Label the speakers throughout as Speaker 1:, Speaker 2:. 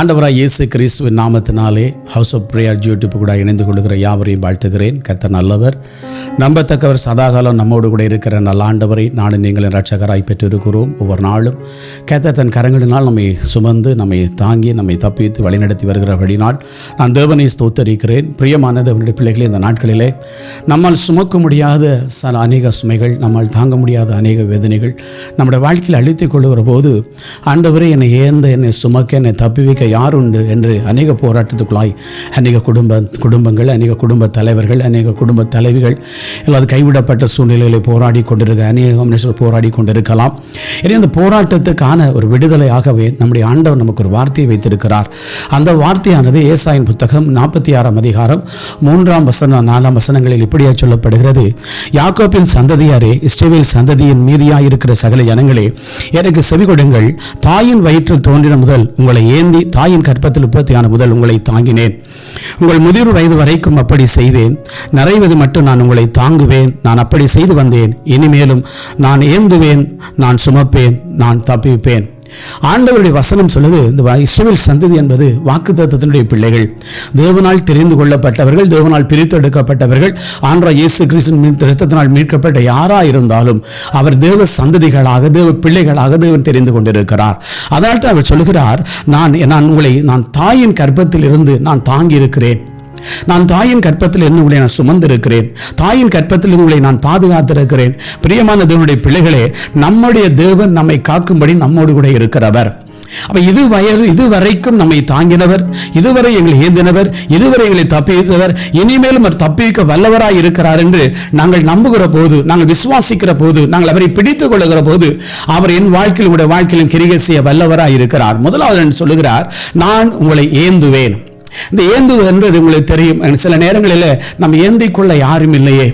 Speaker 1: ஆண்டவராய் இயேசு கிறிஸ்துவின் நாமத்தினாலே ஹவுஸ் ஆஃப் ப்ரேயர் யூடியூப் கூட இணைந்து கொள்கிற யாவரையும் வாழ்த்துகிறேன். கர்த்த நல்லவர். நம்பத்தக்கவர் சதாகாலம் நம்மோடு கூட இருக்கிற நல்ல ஆண்டவரை நானும் நீங்களும் ரட்சகராய் பெற்றிருக்கிறோம் ஒவ்வொரு நாளும். கர்த்த தன் கரங்களினால் நம்மை சுமந்து நம்மை தாங்கி நம்மை தப்பித்து வழிநடத்தி வருகிறபடினால் நான் தேவனை ஸ்தோத்தரிக்கிறேன். பிரியமான தேவனுடைய பிள்ளைகளே இந்த நாட்களிலே நம்மால் சுமக்க முடியாத ச அநேக சுமைகள் நம்மால் தாங்க முடியாத அநேக வேதனைகள் நம்முடைய வாழ்க்கையில் அழித்துக் கொள்ளுகிற போது ஆண்டவரே என்னை ஏந்த என்னை சுமக்க என்னை தப்பி வைக்க யார் உண்டு என்று அநேக போராட்டத்துக்குள்ளாய் அநேக குடும்ப குடும்பங்கள் அநேக குடும்ப தலைவர்கள் அநேக குடும்ப தலைவிகள் அல்லது கைவிடப்பட்ட சூழ்நிலைகளை போராடி கொண்டிருக்க அநேக மனுஷர்கள் போராடி கொண்டிருக்கலாம். எனவே அந்த போராட்டத்துக்கான ஒரு விடுதலையாகவே நம்முடைய ஆண்டவர் நமக்கு ஒரு வார்த்தையை வைத்திருக்கிறார். அந்த வார்த்தையானது ஏசாயின் புத்தகம் நாற்பத்தி ஆறாம் அதிகாரம் மூன்றாம் வசனம் நாலாம் வசனங்களில் இப்படியா சொல்லப்படுகிறது. யாக்கோப்பின் சந்ததியாரே இஸ்ரேவேல் சந்ததியின் மீதியாயிருக்கிற சகல ஜனங்களே எனக்கு செவி கொடுங்கள் தாயின் வயிற்றில் தோன்றின முதல் உங்களை ஏந்தி தாயின் கற்பத்தில் உற்பத்தியான முதல் உங்களை தாங்கினேன். உங்கள் முதிர் வயது வரைக்கும் அப்படி செய்வேன். நிறைவது மட்டும் நான் உங்களை தாங்குவேன். நான் அப்படி செய்து வந்தேன். இனிமேலும் நான் ஏந்துவேன். நான் சுமப்பேன். நான் தப்பிப்பேன். ஆண்டவருடைய வசனம் சொல்லுது இந்த வ- இஸ்ரவேல் சந்ததி என்பது வாக்குத்தத்தத்தினுடைய பிள்ளைகள். தேவனால் தெரிந்து கொள்ளப்பட்டவர்கள் தேவனால் பிரித்தெடுக்கப்பட்டவர்கள் ஆண்டா இயேசு கிறிஸ்துவின் ரத்தத்தினால் மீட்கப்பட்ட யாரா இருந்தாலும் அவர் தேவ சந்ததிகளாக தேவ பிள்ளைகளாக தேவன் தெரிந்து கொண்டிருக்கிறார். அதனால்தான் அவர் சொல்லுகிறார் நான் நான் உங்களை நான் தாயின் கர்ப்பத்தில் இருந்து நான் தாங்கி இருக்கிறேன் நான் தாயின் கற்பத்தில் இருந்து உங்களை நான் சுமந்திருக்கிறேன். தாயின் கற்பத்தில் உங்களை நான் பாதுகாத்திருக்கிறேன். பிரியமான தேவனுடைய பிள்ளைகளே நம்முடைய தேவன் நம்மை காக்கும்படி நம்மோடு கூட இருக்கிறவர். அப்ப இது வயது இதுவரைக்கும் நம்மை தாங்கினவர் இதுவரை எங்களை ஏந்தினவர் இதுவரை எங்களை தப்பித்தவர் இனிமேலும் அவர் தப்பிக்க வல்லவராய் இருக்கிறார் என்று நாங்கள் நம்புகிற போது நாங்கள் விசுவாசிக்கிற போது நாங்கள் அவரை பிடித்துக் கொள்ளுகிற போது அவர் என் வாழ்க்கையில் உங்களுடைய வாழ்க்கையிலும் கிரிகை செய்ய வல்லவராய் இருக்கிறார். முதலாவது என்று சொல்லுகிறார் நான் உங்களை ஏந்துவேன். இந்த ஏந்துவது என்பது உங்களுக்கு தெரியும். சில நேரங்களில் நம்ம ஏந்திக் கொள்ள யாரும் இல்லையே.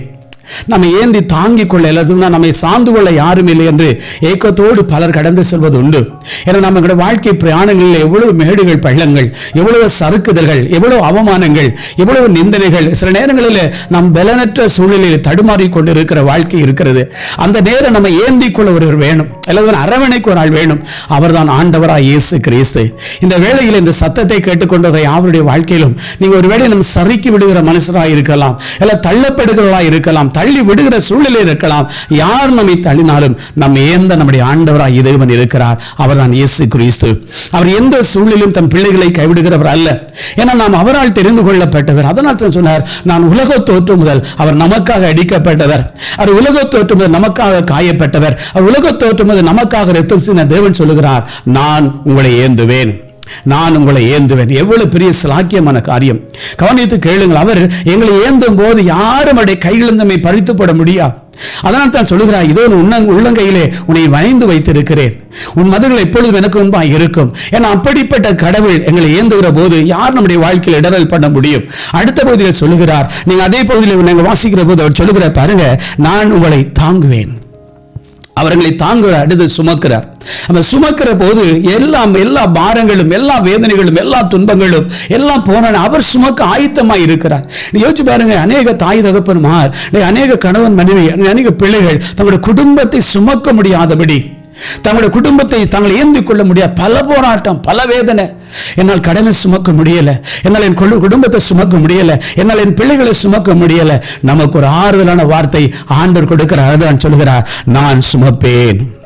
Speaker 1: நம்ம ஏந்தி தாங்கிக் கொள்ள எல்லாத்துக்கும் நம்மை சார்ந்து கொள்ள யாரும் இல்லை என்று ஏக்கத்தோடு பலர் கடந்து செல்வது உண்டு ஏன்னா நம்மளுடைய வாழ்க்கை பிரயாணங்களில் எவ்வளவு மேடுகள் பள்ளங்கள் எவ்வளவு சறுக்குதல்கள் எவ்வளவு அவமானங்கள் எவ்வளவு நிந்தனைகள் சில நேரங்களில் நம் பலனற்ற சூழலில் தடுமாறி கொண்டு இருக்கிற வாழ்க்கை இருக்கிறது. அந்த நேரம் நம்ம ஏந்தி கொள்ள ஒருவர் வேணும். அல்லது அரவணைக்கு ஒரு ஆள் வேணும். அவர்தான் ஆண்டவரா இயேசு கிறிஸ்து. இந்த வேளையில் இந்த சத்தத்தை கேட்டுக்கொண்டதை அவருடைய வாழ்க்கையிலும் நீங்கள் ஒருவேளை நம்ம சறுக்கி விடுகிற மனுஷராக இருக்கலாம் இல்லை தள்ளப்படுகிறவர்களாக இருக்கலாம் தள்ளி விடுகிற சூழ்நிலை இருக்கலாம். யார் நம்மை தள்ளினாலும் நம்ம ஏந்த நம்முடைய ஆண்டவராய் இறைவன் இருக்கிறார். அவர்தான் இயேசு கிறிஸ்து. அவர் எந்த சூழ்நிலையும் தம் பிள்ளைகளை கைவிடுகிறவர் அல்ல. ஏன்னா நாம் அவரால் தெரிந்து கொள்ளப்பட்டவர். அதனால் தான் சொன்னார் நான் உலக தோற்று முதல் அவர் நமக்காக அடிக்கப்பட்டவர். அவர் உலக தோற்று முதல் நமக்காக காயப்பட்டவர். அவர் உலக தோற்று முதல் நமக்காக ரத்தம் சின்ன தேவன் சொல்லுகிறார் நான் உங்களை ஏந்துவேன். நான் உங்களை ஏந்துவேன். எவ்வளவு பெரிய சிலாக்கியமான காரியம். கவனித்து கேளுங்கள் அவர் எங்களை ஏந்தும் போது யாரும் அவருடைய கையிலிருந்து பறித்துப்பட போட முடியாது அதனால் தான் சொல்லுகிறார் இதோ உன் உள்ளங்கையிலே உன்னை வரைந்து வைத்திருக்கிறேன். உன் மதங்கள் எப்பொழுதும் எனக்கு முன்பாக இருக்கும். ஏன்னா அப்படிப்பட்ட கடவுள் எங்களை ஏந்துகிற போது யார் நம்முடைய வாழ்க்கையில் இடரல் பண்ண முடியும்? அடுத்த பகுதியில் சொல்லுகிறார் நீங்க அதே பகுதியில் நீங்கள் வாசிக்கிற போது அவர் சொல்லுகிற பாருங்க நான் உங்களை தாங்குவேன். அவர்களை தாங்குகிறார் அடுத்து சுமக்கிறார். அவர் சுமக்கிற போது எல்லாம் எல்லா பாரங்களும் எல்லா வேதனைகளும் எல்லா துன்பங்களும் எல்லாம் போன அவர் சுமக்க ஆயத்தமாக இருக்கிறார். நீ யோசிச்சு பாருங்க அநேக தாய் தகப்பன்மார் நீ அநேக கணவன் மனைவி அநேக பிள்ளைகள் தங்களுடைய குடும்பத்தை சுமக்க முடியாதபடி தங்களுடைய குடும்பத்தை தாங்கள் ஏந்தி கொள்ள முடியாது. பல போராட்டம் பல வேதனை. என்னால் கடனை சுமக்க முடியலை. என்னால் என் குடும்பத்தை சுமக்க முடியல. என்னால் என் பிள்ளைகளை சுமக்க முடியல. நமக்கு ஒரு ஆறுதலான வார்த்தை ஆண்டவர் கொடுக்கிறார். அதுதான் சொல்கிறார் நான் சுமப்பேன்.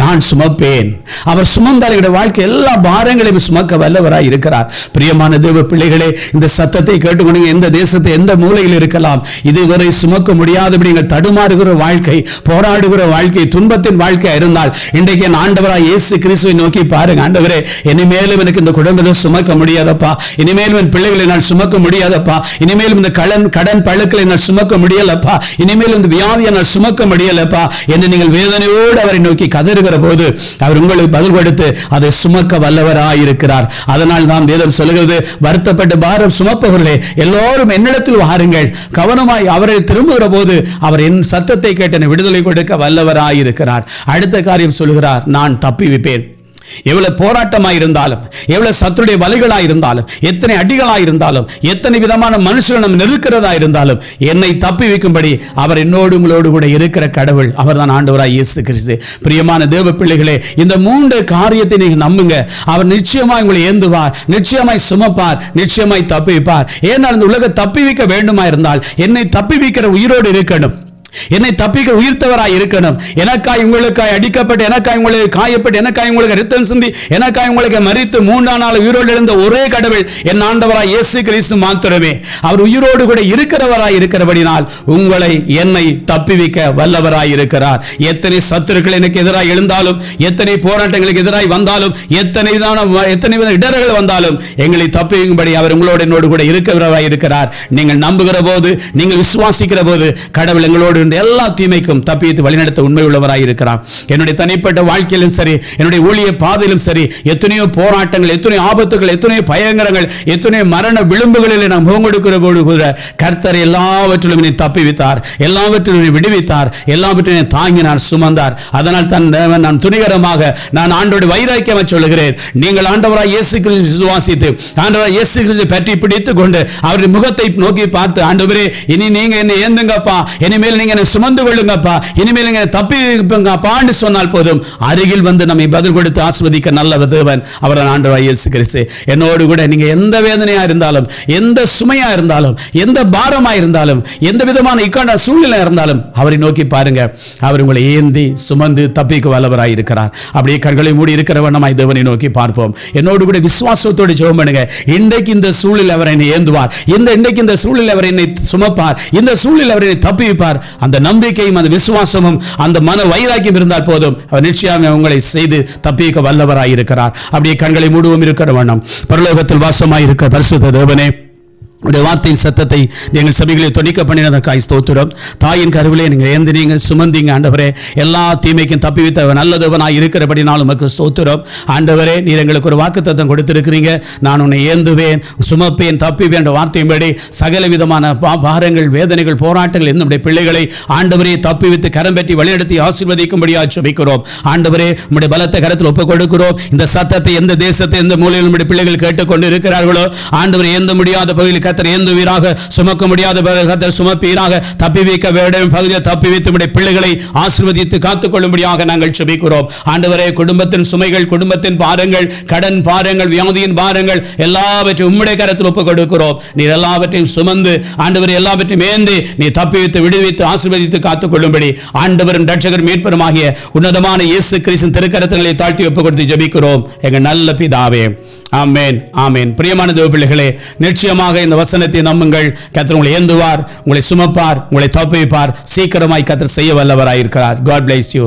Speaker 1: நான் சுமப்பேன். அவர் சுமந்தால் எங்களுடைய வாழ்க்கை எல்லா பாரங்களையும் சுமக்க வல்லவராய் இருக்கிறார். பிரியமான தேவ பிள்ளைகளே இந்த சத்தத்தை கேட்டுக்கொண்டு எந்த தேசத்தை எந்த மூலையில் இருக்கலாம் இதுவரை சுமக்க முடியாதபடி நீங்கள் தடுமாறுகிற வாழ்க்கை போராடுகிற வாழ்க்கை துன்பத்தின் வாழ்க்கை இருந்தால் இன்றைக்கு என் ஆண்டவராய் இயேசு கிறிஸ்துவை நோக்கி பாருங்க. ஆண்டவரே இனிமேலும் எனக்கு இந்த குடும்பத்தை சுமக்க முடியாதப்பா. இனிமேலும் என் பிள்ளைகளை நான் சுமக்க முடியாதப்பா. இனிமேலும் இந்த கடன் கடன் பழுக்களை நான் சுமக்க முடியலப்பா. இனிமேலும் இந்த வியாதியை நான் சுமக்க முடியலப்பா. என்று நீங்கள் வேதனையோடு அவரை நோக்கி கதை கதறுகிற போது அவர் உங்களுக்கு பதில் கொடுத்து அதை சுமக்க வல்லவராயிருக்கிறார். அதனால் தான் வேதம் சொல்லுகிறது வருத்தப்பட்டு பாரம் சுமப்பவர்களே எல்லோரும் என்னிடத்தில் வாருங்கள். கவனமாய் அவரை திரும்புகிற போது அவர் என் சத்தத்தை கேட்டன விடுதலை கொடுக்க வல்லவராயிருக்கிறார். அடுத்த காரியம் சொல்லுகிறார் நான் தப்பி எவ்வளவு போராட்டமாக இருந்தாலும் எவ்வளவு சத்துடைய வலைகளாக இருந்தாலும் எத்தனை அடிகளாக இருந்தாலும் எத்தனை விதமான மனுஷர்கள் நம்ம நெருக்கிறதா இருந்தாலும் என்னை தப்பி வைக்கும்படி அவர் என்னோடு உங்களோடு கூட இருக்கிற கடவுள் அவர் தான் ஆண்டவராய் இயேசு கிறிஸ்து. பிரியமான தேவ பிள்ளைகளே இந்த மூன்று காரியத்தை நீங்க நம்புங்க. அவர் நிச்சயமாய் உங்களை ஏந்துவார் நிச்சயமாய் சுமப்பார் நிச்சயமாய் தப்பி வைப்பார் ஏனால் இந்த உலக தப்பி வைக்க வேண்டுமா இருந்தால் என்னை தப்பி வைக்கிற உயிரோடு இருக்கணும். என்னை தப்பிக்க உயிர்த்தவராய் இருக்கணும். எனக்காய் உங்களுக்காய் அடிக்கப்பட்டு எனக்காய் உங்களுக்கு காயப்பட்டு எனக்காய் உங்களுக்கு ரத்தம் சிந்தி எனக்காய் உங்களுக்கு மறித்து மூன்றாம் நாள் உயிரோடு இருந்த ஒரே கடவுள் என் ஆண்டவராய் இயேசு கிறிஸ்து மாத்திரமே. அவர் உயிரோடு கூட இருக்கிறவராய் இருக்கிறபடினால் உங்களை என்னை தப்பிவிக்க வல்லவராய் இருக்கிறார். எத்தனை சத்துருக்கள் எனக்கு எதிராக எழுந்தாலும் எத்தனை போராட்டங்களுக்கு எதிராக வந்தாலும் எத்தனை விதமான எத்தனை வித இடர்கள் வந்தாலும் எங்களை தப்பிக்கும்படி அவர் உங்களோடு என்னோடு கூட இருக்கிறவராய் இருக்கிறார். நீங்கள் நம்புகிற போது நீங்கள் விசுவாசிக்கிற போது கடவுள் எங்களோடு இருந்த எல்லா தீமைக்கும் தப்பித்து வழிநடத்த உண்மை உள்ளவராக இருக்கிறார். என்னுடைய தனிப்பட்ட வாழ்க்கையிலும் சரி என்னுடைய ஊழிய பாதையிலும் சரி எத்தனையோ போராட்டங்கள் எத்தனையோ ஆபத்துகள் எத்தனையோ பயங்கரங்கள் எத்தனையோ மரண விளிம்புகளில் நாம் முகம் கொடுக்கிற போது கூட கர்த்தர் எல்லாவற்றிலும் என்னை தப்பிவித்தார் எல்லாவற்றிலும் என்னை விடுவித்தார் எல்லாவற்றையும் தாங்கினார் சுமந்தார். அதனால் தன் நான் துணிகரமாக நான் ஆண்டோடு வைராக்கியமாக சொல்லுகிறேன். நீங்கள் ஆண்டவராக இயேசு கிறிஸ்து விசுவாசித்து ஆண்டவராக இயேசு கிறிஸ்து பற்றி பிடித்து கொண்டு அவருடைய முகத்தை நோக்கி பார்த்து ஆண்டவரே இனி நீங்கள் என்னை ஏந்துங்கப்பா இனிமேல் நீங்கள் என்னை சுமந்து கொள்ளுங்கப்பா. இனிமேல் தப்பிங்க பாண்டு சொன்னால் போதும். அருகில் வந்து நம்மை பதில் கொடுத்து ஆஸ்வதிக்க நல்ல தேவன் அவர் ஆண்டு இயேசு கிறிஸ்து என்னோடு கூட நீங்க எந்த வேதனையா இருந்தாலும் எந்த சுமையா இருந்தாலும் எந்த பாரமா இருந்தாலும் எந்த விதமான இக்காண்ட சூழ்நிலை இருந்தாலும் அவரை நோக்கி பாருங்க. அவர் உங்களை ஏந்தி சுமந்து தப்பிக்கு வல்லவராய் இருக்கிறார். அப்படியே கண்களை மூடி இருக்கிற வண்ணமாய் தேவனை நோக்கி பார்ப்போம். என்னோடு கூட விசுவாசத்தோடு ஜெபம் பண்ணுங்க. இன்றைக்கு இந்த சூழலில் அவர் என்னை ஏந்துவார். இந்த இன்றைக்கு இந்த சூழலில் அவர் என்னை சுமப்பார். இந்த சூழலில் அவர் என்னை தப்பிப்பார் அந்த நம்பிக்கையும் அந்த விசுவாசமும் அந்த மன வைராக்கியம் இருந்தால் போதும். அவர் நிச்சயமே உங்களை செய்து தப்பிக்க வல்லவராய் இருக்கிறார் அப்படியே கண்களை மூடுவோம் இருக்கிற வண்ணம் பரலோகத்தில் வாசமாய் இருக்க பரிசுத்த தேவனே உடைய வார்த்தையின் சத்தத்தை நீங்கள் சபைகளை துணிக்க பண்ணினதற்காய் ஸ்தோத்திரம். தாயின் கருவிலே நீங்கள் ஏந்தினீங்க சுமந்தீங்க ஆண்டவரே எல்லா தீமைக்கும் தப்பி வைத்த நல்லதவனாய் இருக்கிறபடினால் உமக்கு ஸ்தோத்திரம். ஆண்டவரே நீர் எங்களுக்கு ஒரு வாக்குத்தத்தம் கொடுத்திருக்கிறீங்க. நான் உன்னை ஏந்துவேன் சுமப்பேன் தப்பிவேன் என்ற வார்த்தையின்படி சகல விதமான பாரங்கள் வேதனைகள் போராட்டங்கள் என்னுடைய பிள்ளைகளை ஆண்டவரே தப்பி வைத்து கரம் பற்றி வழிநடத்தி ஆசீர்வதிக்கும்படியாக சுமிக்கிறோம். ஆண்டவரே உடைய பலத்த கரத்தில் ஒப்புக் கொடுக்கிறோம். இந்த சத்தத்தை எந்த தேசத்தை எந்த மூலையில் நம்முடைய பிள்ளைகள் கேட்டுக்கொண்டு இருக்கிறார்களோ ஆண்டவர் எந்த முடியாத பகுதியில் கத்தர் ஏந்துவீராக சுமக்க முடியாத கத்தர் சுமப்பீராக. தப்பி வைக்க வேண்டும் பகுதியை தப்பி வைத்து உம்முடைய பிள்ளைகளை ஆசிர்வதித்து காத்துக்கொள்ளும்படியாக நாங்கள் சுபிக்கிறோம் ஆண்டவரே குடும்பத்தின் சுமைகள் குடும்பத்தின் பாரங்கள் கடன் பாரங்கள் வியாதியின் பாரங்கள் எல்லாவற்றையும் உம்முடைய கரத்தில் ஒப்புக் கொடுக்கிறோம். நீர் எல்லாவற்றையும் சுமந்து ஆண்டவர் எல்லாவற்றையும் ஏந்தி நீ தப்பி வைத்து விடுவித்து ஆசிர்வதித்து காத்துக்கொள்ளும்படி ஆண்டவரும் ரட்சகர் மீட்பருமாகிய உன்னதமான இயேசு கிறிஸ்தின் திருக்கரத்தங்களை தாழ்த்தி ஒப்புக் கொடுத்து ஜபிக்கிறோம். எங்கள் நல்ல பிதாவே. ஆமேன் ஆமேன். பிரியமான தேவ பிள்ளைகளே நிச்சயமாக இந்த வசனத்தை நம்புங்கள். கத்தர் உங்களை ஏந்துவார் உங்களை சுமப்பார் உங்களை தப்பிப்பார் சீக்கிரமாய் கத்தர் செய்ய வல்லவராயிருக்கிறார். God place you